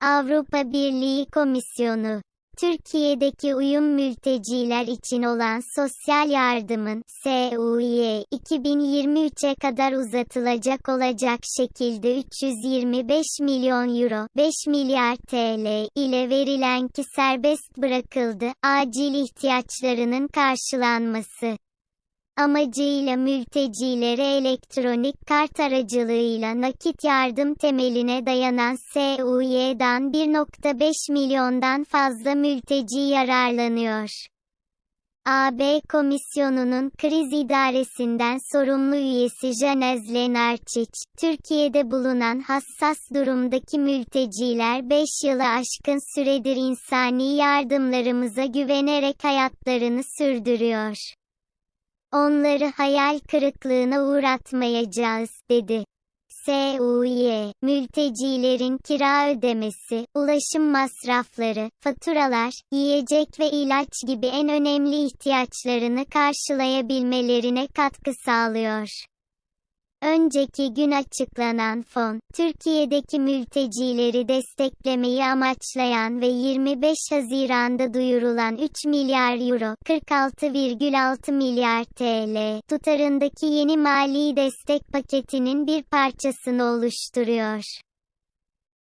Avrupa Birliği Komisyonu Türkiye'deki uyum mülteciler için olan sosyal yardımın SUY 2023'e kadar uzatılacak olacak şekilde 325 milyon euro 5 milyar TL ile verilen ki serbest bırakıldı acil ihtiyaçlarının karşılanması amacıyla mültecilere elektronik kart aracılığıyla nakit yardım temeline dayanan SUY'dan 1.5 milyondan fazla mülteci yararlanıyor. AB Komisyonu'nun kriz idaresinden sorumlu üyesi Janez Lenarčić, Türkiye'de bulunan hassas durumdaki mülteciler 5 yılı aşkın süredir insani yardımlarımıza güvenerek hayatlarını sürdürüyor. Onları hayal kırıklığına uğratmayacağız, dedi. SUY, mültecilerin kira ödemesi, ulaşım masrafları, faturalar, yiyecek ve ilaç gibi en önemli ihtiyaçlarını karşılayabilmelerine katkı sağlıyor. Önceki gün açıklanan fon, Türkiye'deki mültecileri desteklemeyi amaçlayan ve 25 Haziran'da duyurulan 3 milyar euro, 46,6 milyar TL tutarındaki yeni mali destek paketinin bir parçasını oluşturuyor.